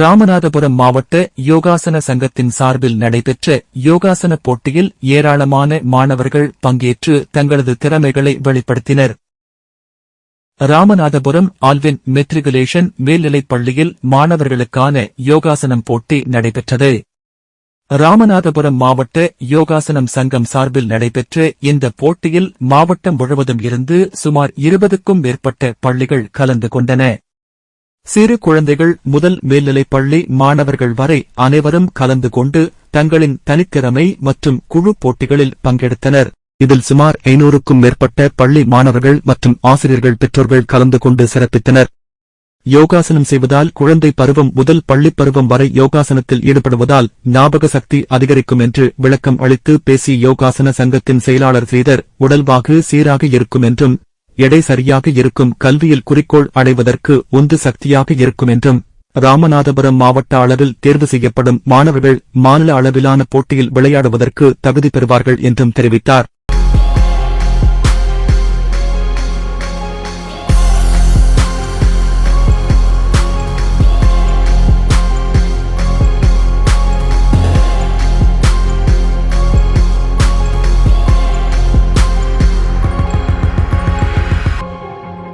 ராமநாதபுரம் மாவட்ட யோகாசன சங்கத்தின் சார்பில் நடைபெற்ற யோகாசன போட்டியில் ஏராளமான மாணவர்கள் பங்கேற்று தங்களது திறமைகளை வெளிப்படுத்தினர். ராமநாதபுரம் ஆல்வின் மெட்ரிகுலேஷன் மேல்நிலைப் பள்ளியில் மாணவர்களுக்கான யோகாசனம் போட்டி நடைபெற்றது. ராமநாதபுரம் மாவட்ட யோகாசனம் சங்கம் சார்பில் நடைபெற்ற இந்த போட்டியில் மாவட்டம் முழுவதும் இருந்து சுமார் இருபதுக்கும் மேற்பட்ட பள்ளிகள் கலந்து கொண்டன. சிறு குழந்தைகள் முதல் மேல்நிலைப் பள்ளி மாணவர்கள் வரை அனைவரும் கலந்து கொண்டு தங்களின் தனித்திறமை மற்றும் குழு போட்டிகளில் பங்கெடுத்தனர். இதில் சுமார் ஐநூறுக்கும் மேற்பட்ட பள்ளி மாணவர்கள் மற்றும் ஆசிரியர்கள் பெற்றோர்கள் கலந்து கொண்டு சிறப்பித்தனர். யோகாசனம் செய்வதால் குழந்தை பருவம் முதல் பள்ளிப் பருவம் வரை யோகாசனத்தில் ஈடுபடுவதால் ஞாபக சக்தி அதிகரிக்கும் என்று விளக்கம் அளித்து பேசிய யோகாசன சங்கத்தின் செயலாளர் ஸ்ரீதர் உடல்வாகு சீராக இருக்கும் என்றும் எடை சரியாக இருக்கும் கல்வியில் குறிக்கோள் அடைவதற்கு உந்து சக்தியாக இருக்கும் என்றும் ராமநாதபுரம் மாவட்ட அளவில் தேர்வு செய்யப்படும் மாணவர்கள் மாநில அளவிலான போட்டியில் விளையாடுவதற்கு தகுதி பெறுவார்கள் என்றும் தெரிவித்தார்.